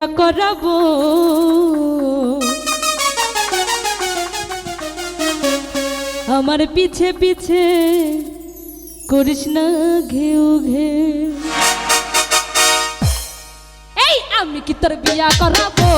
করব। আমার পিছে পিছে করিস না ঘেউ ঘে এই আমি কি তোর বিয়া করাবো?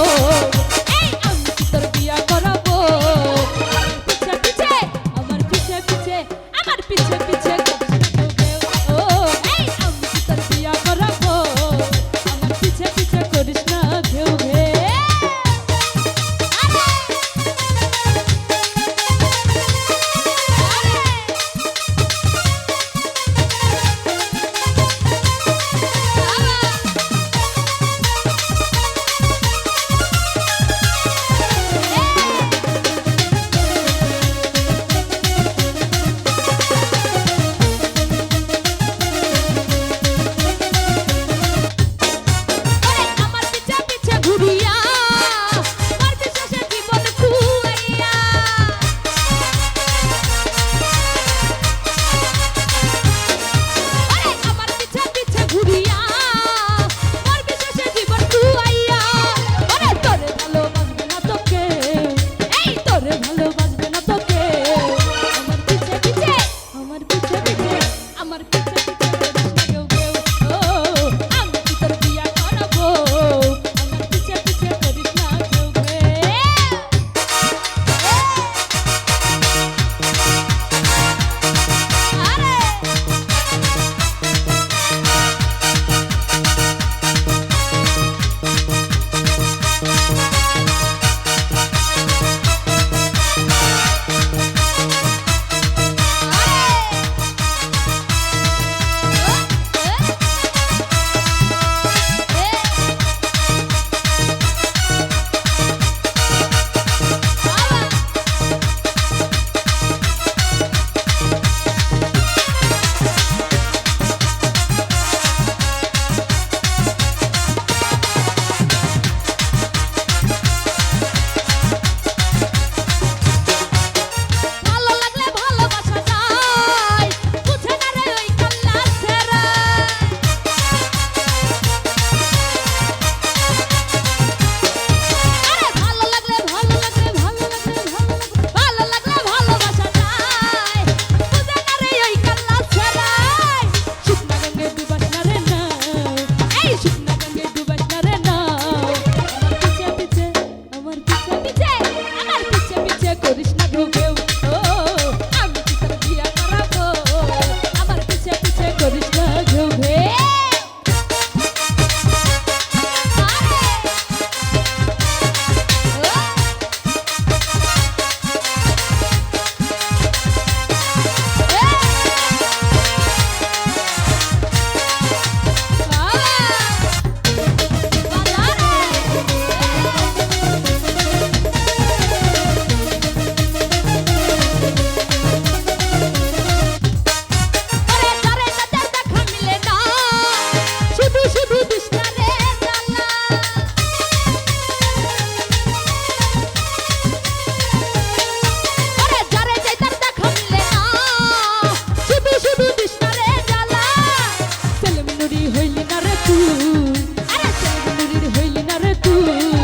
না রে